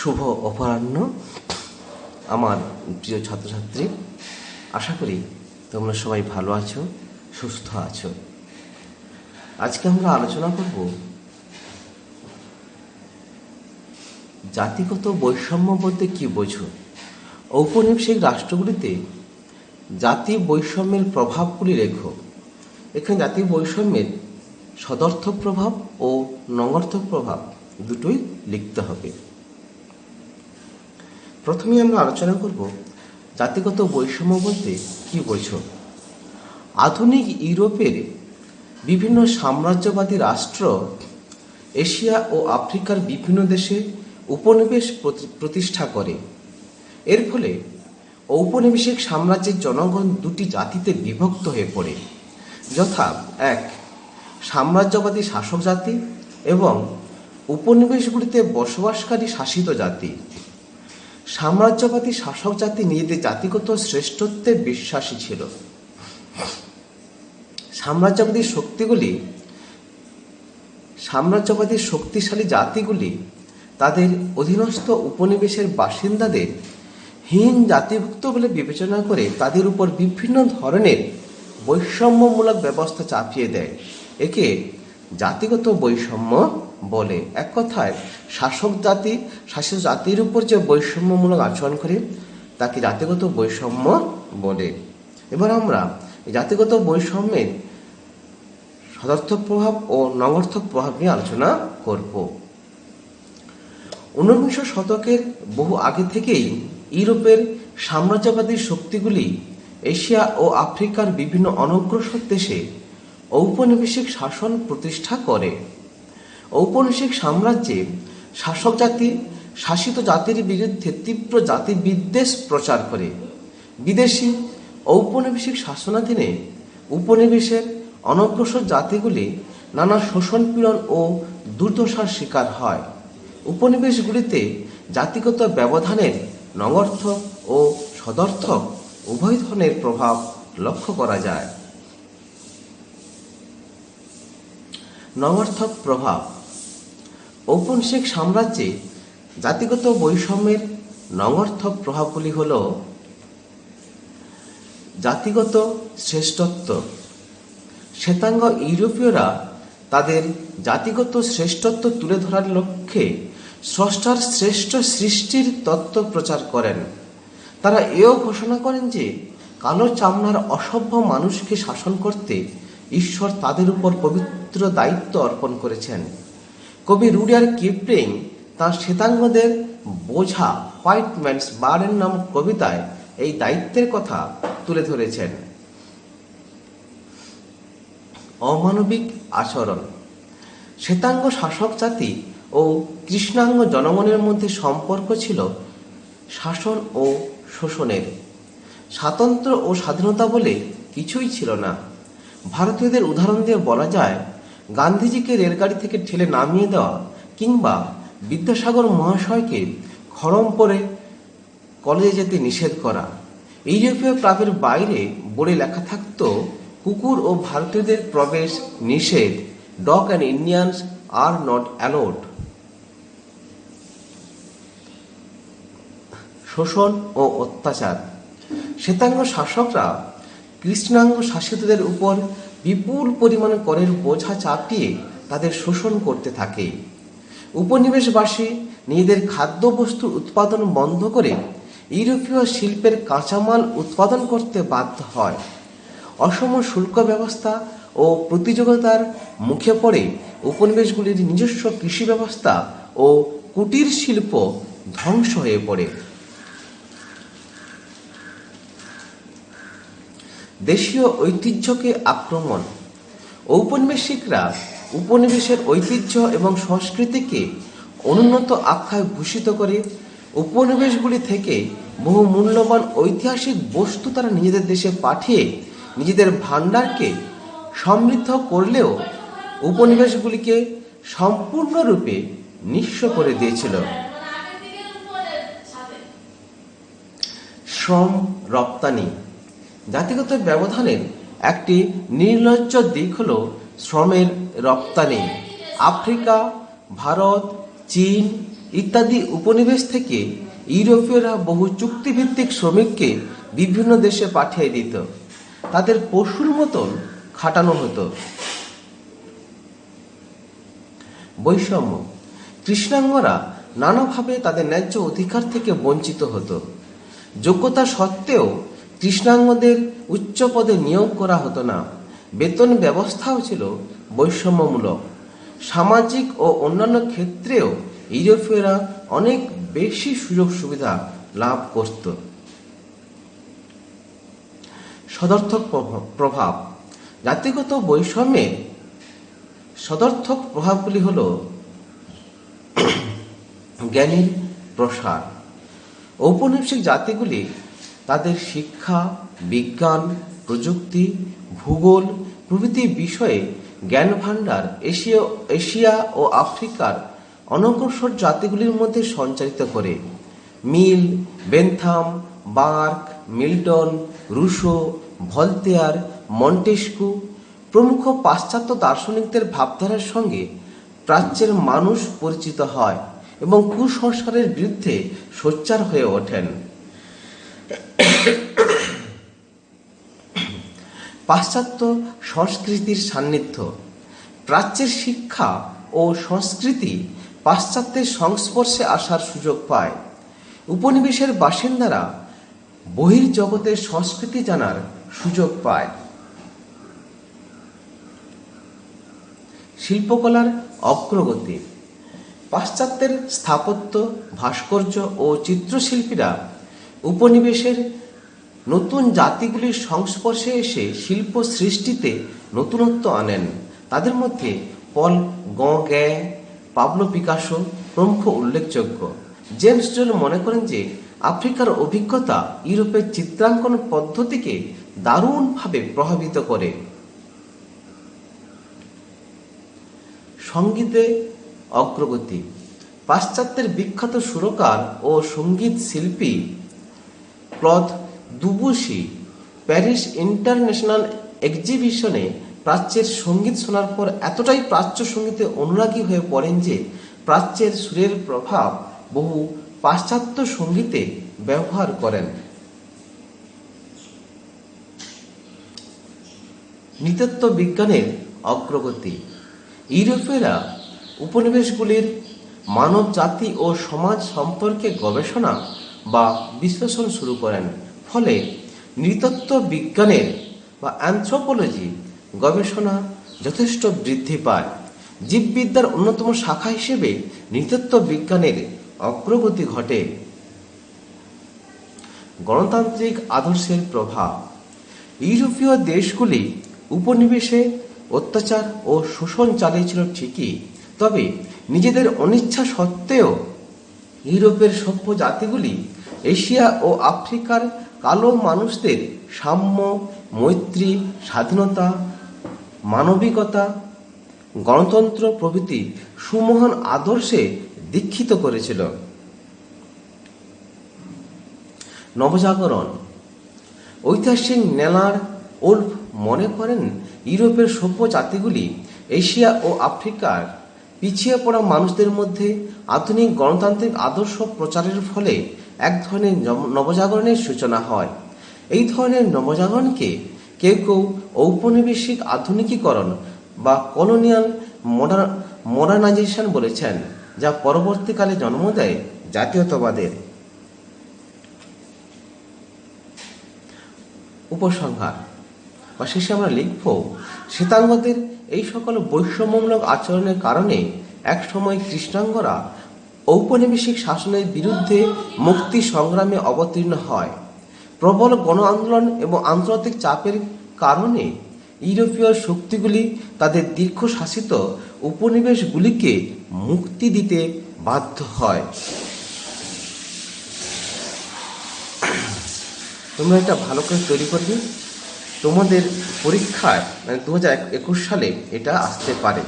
শুভ অপরাহ্ন, আমার প্রিয় ছাত্রছাত্রী। আশা করি তোমরা সবাই ভালো আছো, সুস্থ আছো। আজকে আমরা আলোচনা করব জাতিগত বৈষম্য বলতে কি বোঝো? ঔপনিবেশিক রাষ্ট্রগুলিতে জাতি বৈষম্যের প্রভাবগুলি রেখো। এখানে জাতি বৈষম্যের সদর্থক প্রভাব ও নঙর্থক প্রভাব দুটোই লিখতে হবে। প্রথমে আমরা আলোচনা করব জাতিগত বৈষম্য বলতে কি বোঝো? আধুনিক ইউরোপের বিভিন্ন সাম্রাজ্যবাদী রাষ্ট্র এশিয়া ও আফ্রিকার বিভিন্ন দেশে উপনিবেশ প্রতি- প্রতিষ্ঠা করে। এর ফলে ঔপনিবেশিক সাম্রাজ্যের জনগণ দুটি জাতিতে বিভক্ত হয়ে পড়ে, যথা এক, সাম্রাজ্যবাদী শাসক জাতি এবং উপনিবেশগুলিতে বসবাসকারী শাসিত জাতি। সাম্রাজ্যবাদী শাসক জাতি নিজেদের জাতিগত শ্রেষ্ঠত্বে বিশ্বাসী ছিল। সাম্রাজ্যবাদী শক্তিগুলি, সাম্রাজ্যবাদী শক্তিশালী জাতিগুলি, তাদের অধীনস্থ উপনিবেশের বাসিন্দাদের হীন জাতিভুক্ত বলে বিবেচনা করে তাদের উপর বিভিন্ন ধরনের বৈষম্যমূলক ব্যবস্থা চাপিয়ে দেয়। একে জাতিগত বৈষম্য বলে এক কথায়, শাসক জাতি, শাসিত জাতির উপর যে বৈষম্যমূলক আচরণ করে তাকে জাতিগত বৈষম্য বলে? এবার আমরা জাতিগত বৈষম্যের সদার্থক প্রভাব ও নগর্থক প্রভাব নিয়ে আলোচনা করব। ঊনবিংশ শতকের বহু আগে থেকেই ইউরোপের সাম্রাজ্যবাদী শক্তিগুলি এশিয়া ও আফ্রিকার বিভিন্ন অনগ্রসর দেশে ঔপনিবেশিক শাসন প্রতিষ্ঠা করে। ঔপনিবেশিক সাম্রাজ্যে শাসক জাতি, শাসিত জাতির বিরুদ্ধে তীব্র জাতি বিদ্বেষ প্রচার করে। বিদেশি ঔপনিবেশিক শাসনাধীনে উপনিবেশের অনগ্রসর জাতিগুলি নানা শোষণ পীড়ন ও দুর্দশার শিকার হয়। উপনিবেশগুলিতে জাতিগত ব্যবধানের নগর্থক ও সদর্থক উভয় ধরনের প্রভাব লক্ষ্য করা যায়। নগর্থক প্রভাব ঔপনিবেশিক সাম্রাজ্যে জাতিগত বৈষম্যের নগর্থক প্রভাবগুলি হল জাতিগত শ্রেষ্ঠত্ব। শ্বেতাঙ্গ ইউরোপীয়রা তাদের জাতিগত শ্রেষ্ঠত্ব তুলে ধরার লক্ষ্যে স্রষ্টার শ্রেষ্ঠ সৃষ্টির তত্ত্ব প্রচার করেন। তারা এও ঘোষণা করেন যে কালো চামড়ার অসভ্য মানুষকে শাসন করতে ঈশ্বর তাদের উপর পবিত্র দায়িত্ব অর্পণ করেছেন। কবি রুডিয়ার কিপ্রিং তাঁর শ্বেতাঙ্গদের বোঝা হোয়াইট ম্যানস বার্ডেন নামক কবিতায় এই দায়িত্বের কথা তুলে ধরেছেন। অমানবিক আচরণ। শ্বেতাঙ্গ শাসক জাতি ও কৃষ্ণাঙ্গ জনগণের মধ্যে সম্পর্ক ছিল শাসন ও শোষণের। স্বাতন্ত্র্য ও স্বাধীনতা বলে কিছুই ছিল না। ভারতীয়দের উদাহরণ দিয়ে বলা যায় গান্ধীজিকে রেলগাড়ি থেকে ঠেলে নামিয়ে দেওয়া কিংবা বিদ্যাসাগর মহাশয়কে খড়ম পরে কলেজে যেতে নিষেধ করা। ইউরোপীয় ক্লাবের বাইরে বোর্ডে লেখা থাকতো, কুকুর ও ভারতীয়দের প্রবেশ নিষেধ। Dog and Indians are not allowed. শোষণ ও অত্যাচার। শ্বেতাঙ্গ শাসকরা কৃষ্ণাঙ্গ শাসিতদের উপর বিপুল পরিমাণে করের বোঝা চাপিয়ে তাদের শোষণ করতে থাকে। উপনিবেশবাসী নিজেদের খাদ্যবস্তু উৎপাদন বন্ধ করে ইউরোপীয় শিল্পের কাঁচামাল উৎপাদন করতে বাধ্য হয়। অসম শুল্ক ব্যবস্থা ও প্রতিযোগিতার মুখে পড়ে উপনিবেশগুলির নিজস্ব কৃষি ব্যবস্থা ও কুটির শিল্প ধ্বংস হয়ে পড়ে। দেশীয় ঐতিহ্যকে আক্রমণ। ঔপনিবেশিকরা উপনিবেশের ঐতিহ্য এবং সংস্কৃতিকে অনুন্নত আখ্যায় ভূষিত করে উপনিবেশগুলি থেকে বহু মূল্যবান ঐতিহাসিক বস্তু তারা নিজেদের দেশে পাঠিয়ে নিজেদের ভাণ্ডারকে সমৃদ্ধ করলেও উপনিবেশগুলিকে সম্পূর্ণরূপে নিঃস্ব করে দিয়েছিল। শ্রম রপ্তানি জাতিগত ব্যবধানের একটি নির্লজ্জ দিক হল শ্রমের রপ্তানি। আফ্রিকা, ভারত, চীন ইত্যাদি উপনিবেশ থেকে ইউরোপীয়রা বহু চুক্তিভিত্তিক শ্রমিককে বিভিন্ন দেশে পাঠিয়ে দিত। তাদের পশুর মতন খাটানো হতো। বৈষম্য। কৃষ্ণাঙ্গরা নানাভাবে তাদের ন্যায্য অধিকার থেকে বঞ্চিত হতো। যোগ্যতা সত্ত্বেও কৃষ্ণাঙ্গদের উচ্চ পদে নিয়োগ করা হতো না। বেতন ব্যবস্থাও ছিল বৈষম্যমূলক। সামাজিক ও অন্যান্য ক্ষেত্রেও ইউরোপীয়রা অনেক বেশি সুযোগ সুবিধা লাভ করত। সদর্থক প্রভাব- জাতিগত বৈষম্যে সদর্থক প্রভাবগুলি হল জ্ঞানীর প্রসার। ঔপনিবেশিক জাতিগুলি তাদের শিক্ষা, বিজ্ঞান, প্রযুক্তি, ভূগোল প্রভৃতি বিষয়ে জ্ঞান ভাণ্ডার এশীয়, এশিয়া ও আফ্রিকার অনগ্রসর জাতিগুলির মধ্যে সঞ্চারিত করে। Mill, Bentham, Burke, Milton, Rousseau, Voltaire, Montesquieu প্রমুখ পাশ্চাত্য দার্শনিকদের ভাবধারার সঙ্গে প্রাচ্যের মানুষ পরিচিত হয় এবং কুসংস্কারের বিরুদ্ধে সোচ্চার হয়ে ওঠেন। পাশ্চাত্য সংস্কৃতির সান্নিধ্য। প্রাচ্যের শিক্ষা ও সংস্কৃতি পাশ্চাত্যের সংস্পর্শে আসার সুযোগ পায়। উপনিবেশের বাসিন্দারা বহির্জগতের সংস্কৃতি জানার সুযোগ পায়। শিল্পকলার অগ্রগতি। পাশ্চাত্যের স্থাপত্য, ভাস্কর্য ও চিত্রশিল্পীরা উপনিবেশের নতুন জাতিগুলির সংস্পর্শে এসে শিল্প সৃষ্টিতে নতুনত্ব আনেন। তাদের মধ্যে পল গ্যা পাবলো পিকাসো প্রমুখ উল্লেখযোগ্য। জেমস জোল মনে করেন যে আফ্রিকার অভিজ্ঞতা ইউরোপের চিত্রাঙ্কন পদ্ধতিকে দারুণভাবে প্রভাবিত করে। সঙ্গীতে অগ্রগতি। পাশ্চাত্যের বিখ্যাত সুরকার ও সংগীত শিল্পী ক্লথ দুবুসি প্যারিস ইন্টারন্যাশনাল এক্সিবিশনে প্রাচ্যের সংগীত শোনার পর এতটাই প্রাচ্য সঙ্গীতে অনুরাগী হয়ে পড়েন যে প্রাচ্যের সুরের প্রভাব বহু পাশ্চাত্য সঙ্গীতে ব্যবহার করেন। নৃতত্ব বিজ্ঞানের অগ্রগতি। ইউরোপীয়রা উপনিবেশগুলির মানব জাতি ও সমাজ সম্পর্কে গবেষণা বা বিশ্লেষণ শুরু করেন। ফলে নৃতত্ব বিজ্ঞানের বা অ্যানথ্রোপোলজি গবেষণা যথেষ্ট বৃদ্ধি পায়। জীববিদ্যার অন্যতম শাখা হিসেবে নৃতত্ব বিজ্ঞানের অগ্রগতি ঘটে। গণতান্ত্রিক আদর্শের প্রভাব। ইউরোপীয় দেশগুলি উপনিবেশে অত্যাচার ও শোষণ চালিয়েছিল ঠিকই, তবে নিজেদের অনিচ্ছা সত্ত্বেও ইউরোপের সভ্য জাতিগুলি এশিয়া ও আফ্রিকার কালো মানুষদের সাম্য, মৈত্রী, স্বাধীনতা, মানবিকতা, গণতন্ত্র প্রভৃতি সুমহান আদর্শে দীক্ষিত করেছিল। নবজাগরণ। ঐতিহাসিক নেলার ওল্ফ মনে করেন, ইউরোপের সভ্য জাতিগুলি এশিয়া ও আফ্রিকার পিছিয়ে পড়া মানুষদের মধ্যে আধুনিক গণতান্ত্রিক আদর্শ প্রচারের ফলে এক ধরনের নবজাগরণের সূচনা হয়। এই ধরনের নবজাগরণকে কেউ কেউ ঔপনিবেশিক আধুনিকীকরণ বা কলোনিয়াল মডার্নাইজেশন বলেছেন, যা পরবর্তীকালে জন্ম দেয় জাতীয়তাবাদের। উপসংহার। বা শেষে আমরা লিখব, শ্বেতাঙ্গদের এই সকল বৈষম্যমূলক আচরণের কারণে একসময় কৃষ্ণাঙ্গরা ঔপনিবেশিক শাসনের বিরুদ্ধে মুক্তি সংগ্রামে অবতীর্ণ হয়। প্রবল গণ আন্দোলন এবং আন্তর্জাতিক চাপের কারণে ইউরোপীয় শক্তিগুলি তাদের দীর্ঘ শাসিত উপনিবেশগুলিকে মুক্তি দিতে বাধ্য হয়। তোমরা এটা ভালো করে তৈরি করবে। তোমাদের পরীক্ষায় মানে দু হাজার একুশ সালে এটা আসতে পারে।